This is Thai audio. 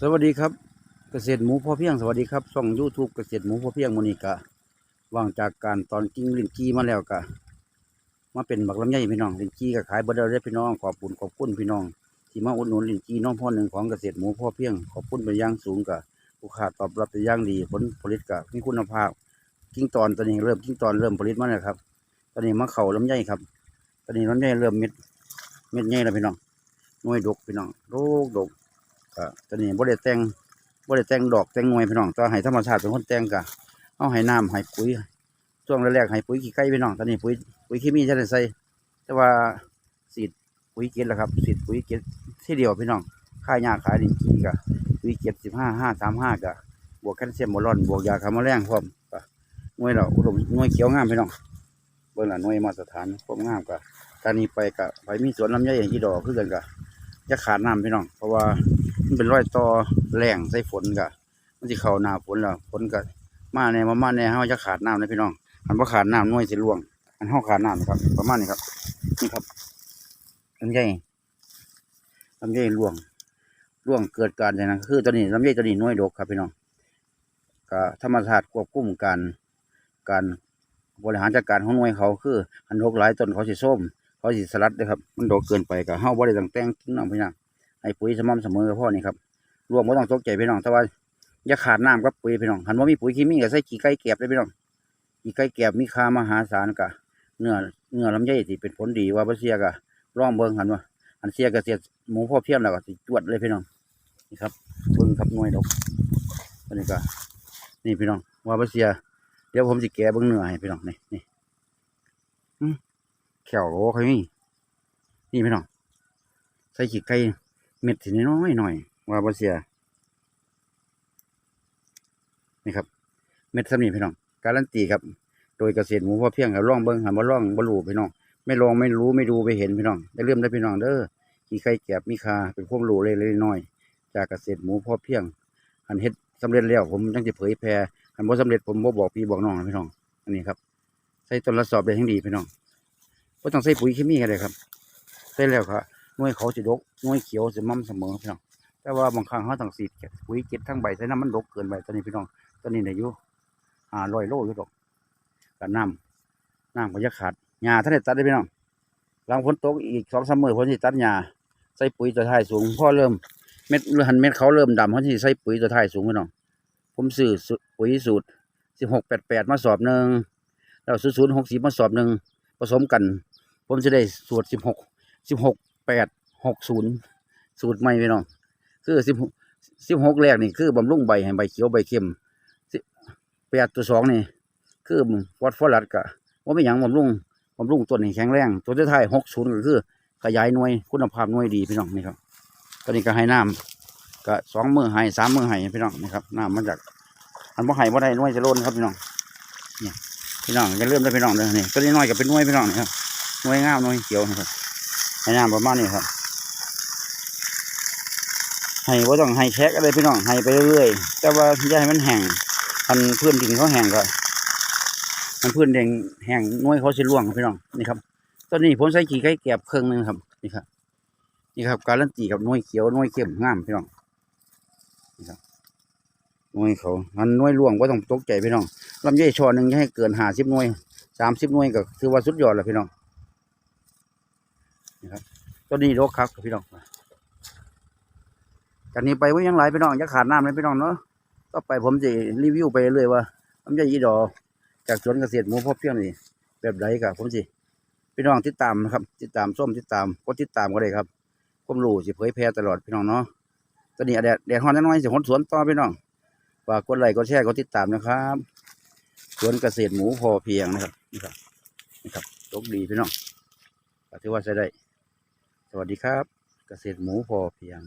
สวัสดีครับ เกษตรหมูพ่อเพียงสวัสดีครับช่อง YouTube เกษตรหมูพ่อเพียงโมนิกะว่างจากการตอนกิ้งลินกี้มาแล้วกะมาเป็นบักลำไยพี่น้องลินกี้ก็ขายบอร์เดอร์ได้พี่น้องขอบคุณขอบคุณพี่น้อง ที่มาอุดหนุนลินกี้น้องพ่อหนึ่งของเกษตรหมูพ่อเพียงขอบคุณเป็นย่างสูงกะลูกค้าตอบรับเป็นย่างดีผลผลิตกะมีคุณภาพ กิ้งตอนตอนนี้เริ่มกิ้งตอนเริ่มผลิตมาแล้วครับ ตอนนี้มะเข่าลำไยครับ ตอนนี้ลำไยเริ่มเม็ดเม็ดใหญ่แล้วพี่น้องหน่วยดกพี่น้องโรคดก ก็ตอนนี้บ่ได้แต่งบ่ได้แต่งดอกแต่งหน่วยพี่น้องตัวให้ธรรมชาติเป็นคนแต่งกะเอาให้น้ำให้ปุ๋ยช่วงแรกๆให้ปุ๋ยขี้ไก่พี่น้องตอนนี้ปุ๋ยปุ๋ยเคมีจะได้ใส่แต่ว่าสีดปุ๋ยเกล็ดแล้วครับสีดปุ๋ยเกล็ดที่เดียวพี่น้องค่ายาขายดินกีกะปุ๋ยเกล็ดสิบห้าห้าสามห้ากะบวกแคลเซียมบอลอนบวกยาฆ่าแมลงพร้อมกะหน่วยเราอุดมหน่วยเขียวงามพี่น้องเบิ่งละหน่วยมาตรฐานพร้อมงามกะการนี้ไปกะไปมีสวนลำไยอย่างที่ดอกคือกันกะจะขาดน้ำพี่น้องเพราะว่า มันเป็นรอยต่อแรงใส่ฝนกะมันสิเข้าหน้าฝนแล้วฝนก็มาในมามาในเฮาจะขาดน้ำนะพี่น้องอันบ่ขาดน้ำน่วยสิร่วง อันเฮาขาดน้ำนะครับ ประมาณนี้ครับ นี่ครับลำไยลำไยร่วงร่วงเกิดการอย่างนั้นคือตัวนี้ลำไยตัวนี้น่วยดกครับพี่น้องก็ธรรมชาติควบคุมการการบริหารจัดการของหน่วยเขาคืออันดกหลายต้นเขาสิส้ม เขาสิสลัดเด้อครับ มันดกเกินไปก็เฮาบ่ได้ตังแต่งกินน้ำพี่น้อง ให้ปุ๋ยสม่ำเสมอพ่อนี่ครับรวมก็ต้องตกใจพี่น้องแต่ว่าอย่าขาดน้ำกับปุ๋ยพี่น้องหันว่ามีปุ๋ยเคมีก็ใส่ขี้ไก่แกบเลยพี่น้องขี้ไก่แกบมีค่ามหาศาลกะเนื้อเนื้อลำไยที่เป็นผลดีว่าเสียกะร่องเบิ่งหันว่าอันเสียกเสียหมูพ่อเพียงแล้วก็สิจวดเลยพี่น้องนี่ครับเบิ่งครับหน่วยดอกอันนี้ก็นี่พี่น้องว่าเสียเดี๋ยวผมสิแกะเบิ่งเนื้อให้พี่น้องนี่นี่แขวโอ้ใครมีนี่พี่น้องใส่ขี้ไก่ เม็ดสีน้อยหน่อยว่าบ่เสียนี่ครับ เม็ดสำนีพี่น้อง การันตีครับ โดยเกษตรหมูพ่อเพียงกับร่องเบิ้งหันมาร่องบรูพี่น้อง ไม่ลองไม่รู้ไม่ดูไม่เห็นพี่น้อง ได้เริ่มได้พี่น้องเด้อขี้ไข่แก็บมีคาเป็นความรู้เล็กๆน้อยจากเกษตรหมูพ่อเพียงอันเฮ็ดสำเร็จแล้วผมจังสิเผยแพร่อันบ่สำเร็จผมบ่บอกพี่บอกน้องนะพี่น้อง อันนี้ครับ ใส่ต้นละสอบได้ทั้งดีพี่น้องบ่ต้องใส่ปุ๋ยเคมีกันเลยครับ ใส่แล้วครับ น่วยเขาสิดกหน่วยเขียวสิมั่มเสมอพี่น้องแต่ว่าบางครั้งเขาต้องสีดเก็บปุ๋ยเก็บทั้งใบใส่น้ำมันดกเกินไปตอนนี้พี่น้องตอนนี้เนี่ยอยู่หาร้อยโลอยู่ดอกกับน้ำน้ำก็จะขาดหญ้าท่านได้ตัดได้พี่น้องหลังฝนตกอีกสองสามมือฝนสิตัดหญ้าใส่ปุ๋ยตัวท้ายสูงพ่อเริ่มเม็ดหันเม็ดเขาเริ่มดำเขาสิใส่ปุ๋ยตัวท้ายสูงพี่น้องผมซื้อปุ๋ยสูตรสิบหกแปดแปดมาสอบหนึ่งแล้วศูนย์ศูนย์หกสิบมาสอบหนึ่งผสมกัน ผมจะได้สูตรสิบหกสิบหก ปดหกศูนย์สูตรใหม่พี่น้องคือสิบสิบหกแรกนี่คือบำรุงใบให้ใบเขียวใบเข้มแปดตัวสองนี่คือฟอสฟอรัสกะว่าไม่หยังบำรุงบำรุงต้นให้แข็งแรงตัวที่ท้ายหกศูนย์ก็คือ ขยายหน่วยคุณภาพหน่วยดีพี่น้องนี่ครับตอนนี้ก็ให้น้ำก็สองมือให้สามมือให้พี่น้องนี่ครับน้ำมาจากอันบ่ให้บ่ได้หน่วยจะล้นครับพี่น้องเนี่ยพี่น้องจะเริ่มได้พี่น้องเลยนี่ตัวนี้น้อยก็เป็นหน่วยพี่น้องนี่ครับหน่วยงามหน่วยเขียวนะครับ ให้น้ำประมาณนี้ครับ ให้ว่าต้องให้แช็กอะไรพี่น้องให้ไปเรื่อยๆแต่ว่าอย่าให้มันแห้งพันพื้นดินเขาแห้งก็มันพื้นแดงแห้งน้อยเขาสิร่วงพี่น้องนี่ครับตอนนี้ผมใส่ขี้ไก่แกบเครื่องหนึงครับนี่ครับนี่ครับ การันตีกับน้อยเขียวน้อยเข้มงามพี่น้องนี่ครับน้อยเขาอันน้อยร่วงว่าต้องตกใจพี่น้องลำไยช่อหนึ่งอย่าให้เกินห้าสิบน้อยสามสิบน้อยก็ถือว่าสุดยอดแล้วพี่น้อง ตัวนี้รคครับพี่น้องจากนี้ไปว่ายังหลพี่น้องจะขาดน้ำเลยพี่น้องเนาะก็ไปผมจะรีวิวไปเรื่อยว่าลำไยยีดอกจากสวนเกษตรหมูพ่อเพียงนี่แบบไหนกับผมสิพี่น้องติดตามนะครับ ติดตามส้มติดตามกดติดตามก็ได้ครับผมรู้สิเผยแพร่ตลอดพี่น้องเนาะตอนนี้แดดแดดฮ้อนน้อยสิหดสวนต่อพี่น้องฝากกดไลค์กดแชร์กดติดตามนะครับสวนเกษตรหมูพอเพียงนะครับนี่ครับนี่ครับตกดีพี่น้องก็ถือว่าใช้ได้ วัสดีครับ เกษตรหมูพอเพียง